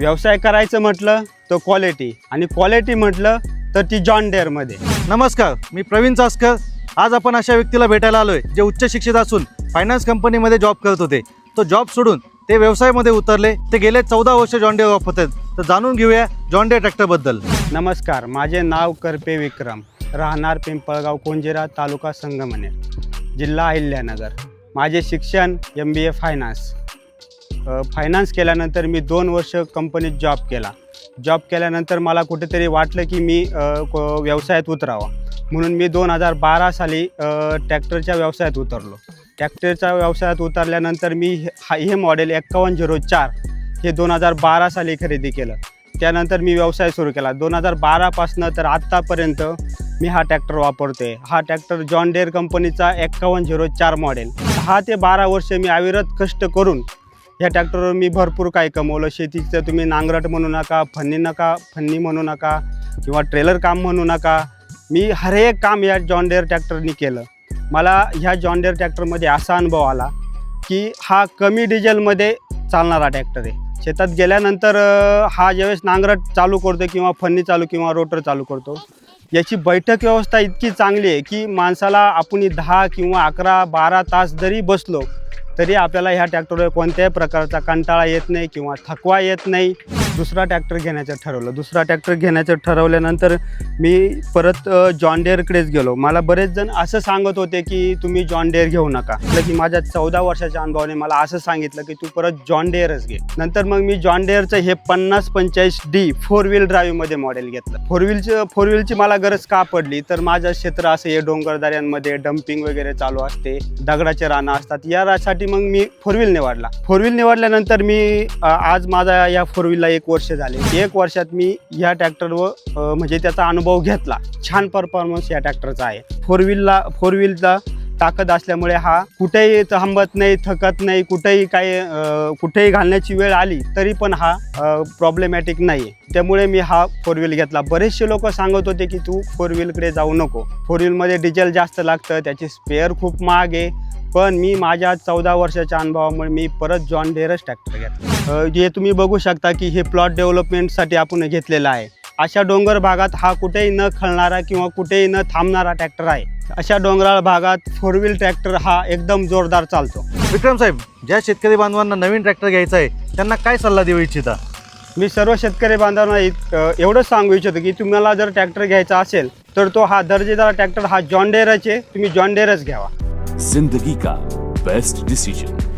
व्यवसाय करायचं म्हटलं तर क्वालिटी आणि क्वालिटी म्हटलं तर ती जॉन डेअरमध्ये नमस्कार मी प्रवीण चासकर. आज आपण अशा व्यक्तीला भेटायला आलोय जे उच्च शिक्षित असून फायनान्स कंपनीमध्ये जॉब करत होते. तो जॉब सोडून ते व्यवसायामध्ये उतरले. ते गेले चौदा वर्ष जॉन डे वापरतात. तर जाणून घेऊया जॉन डे ट्रॅक्टरबद्दल नमस्कार माझे नाव करपे विक्रम. राहणार पिंपळगाव कोंजिरा तालुका संगमनेर जिल्हा अहिल्यानगर. माझे शिक्षण M B A finance finance केल्यानंतर मी दोन वर्ष कंपनीत जॉब केला. जॉब केल्यानंतर मला कुठेतरी वाटलं की मी व्यवसायात उतरावा. म्हणून मी दोन हजार बारा साली ट्रॅक्टरच्या व्यवसायात उतरलो. ट्रॅक्टरच्या व्यवसायात उतरल्यानंतर मी हे हा- हे मॉडेल एक्कावन्न झिरो चार हे दोन हजार बारा साली खरेदी केलं. त्यानंतर मी व्यवसाय सुरू केला. दोन हजार बारापासनं तर आत्तापर्यंत मी हा ट्रॅक्टर आहे हा ट्रॅक्टर जॉन डेअर कंपनीचा एक्कावन्न झिरो चार मॉडेल दहा ते बारा वर्ष मी अविरत कष्ट करून ह्या ट्रॅक्टरवर मी भरपूर काही कमवलं. शेतीचं तुम्ही नांगरट म्हणू नका फन्नी नका फन्नी म्हणू नका किंवा ट्रेलर काम म्हणू नका. मी हर एक काम या जॉन डेअर ट्रॅक्टरनी केलं. मला ह्या जॉन डेअर ट्रॅक्टरमध्ये असा अनुभव आला की हा कमी डिझेलमध्ये चालणारा ट्रॅक्टर आहे. शेतात गेल्यानंतर हा ज्यावेळेस नांगरट चालू करतो किंवा फन्नी चालू किंवा रोटर चालू करतो याची बैठक व्यवस्था इतकी चांगली आहे की माणसाला आपण दहा किंवा अकरा बारा तास जरी बसलो तरी आपल्याला ह्या ट्रॅक्टरवर कोणत्याही प्रकारचा कंटाळा येत नाही किंवा थकवा येत नाही. दुसरा ट्रॅक्टर घेण्याचं ठरवलं. दुसरा ट्रॅक्टर घेण्याचं ठरवल्यानंतर मी परत जॉन डेअरकडेच गेलो. मला बरेच जण असं सांगत होते की तुम्ही जॉन डेअर घेऊ नका. म्हटलं की माझ्या चौदा वर्षाच्या अनुभवाने मला असं सांगितलं की तू परत जॉन डेअरच घे. नंतर मग मी जॉन डेअरचं हे पन्नास पंचेचाळीस डी फोर व्हील ड्राईव्हमध्ये मॉडेल घेतलं. फोर व्हीलचं फोर व्हीलची मला गरज का पडली? तर माझं क्षेत्र असं हे डोंगरदऱ्यांमध्ये डम्पिंग वगैरे चालू असते. दगडाचे रानं असतात. यासाठी मग मी फोर व्हील निवडला फोर व्हील निवडल्यानंतर मी आज माझा या फोर व्हीलला एक वर्ष झाले. एक वर्षात मी या ट्रॅक्टरवर म्हणजे त्याचा अनुभव घेतला. छान परफॉर्मन्स या ट्रॅक्टरचा आहे. फोर व्हीलला फोर व्हीलचा ताकद असल्यामुळे हा कुठेही थांबत नाही थकत नाही कुठेही काही कुठेही घालण्याची वेळ आली तरी पण हा प्रॉब्लेमॅटिक नाही आहे त्यामुळे मी हा फोर व्हील घेतला. बरेचसे लोक सांगत होते की तू फोर व्हीलकडे जाऊ नको. फोर व्हीलमध्ये डिझेल जास्त लागतं त्याची स्पेअर खूप महाग आहे. पण मी माझ्या चौदा वर्षाच्या अनुभवामुळे मी परत जॉन डेअरच ट्रॅक्टर घेतला. जे तुम्ही बघू शकता की हे प्लॉट डेव्हलपमेंटसाठी आपण घेतलेलं आहे. अशा डोंगर भागात हा कुठेही न खळणारा किंवा कुठेही न थांबणारा ट्रॅक्टर आहे. अशा डोंगराळ भागात फोर व्हील ट्रॅक्टर हा एकदम जोरदार चालतो. विक्रम साहेब ज्या शेतकरी बांधवांना नवीन ट्रॅक्टर घ्यायचा आहे त्यांना काय सल्ला देऊ इच्छिता? मी सर्व शेतकरी बांधवांना एवढंच सांगू इच्छितो की तुम्हाला जर ट्रॅक्टर घ्यायचा असेल तर तो हा दर्जेदार ट्रॅक्टर हा जॉन डेअरच आहे तुम्ही जॉन डेअरच घ्यावा. जिंदगी का बेस्ट डिसीजन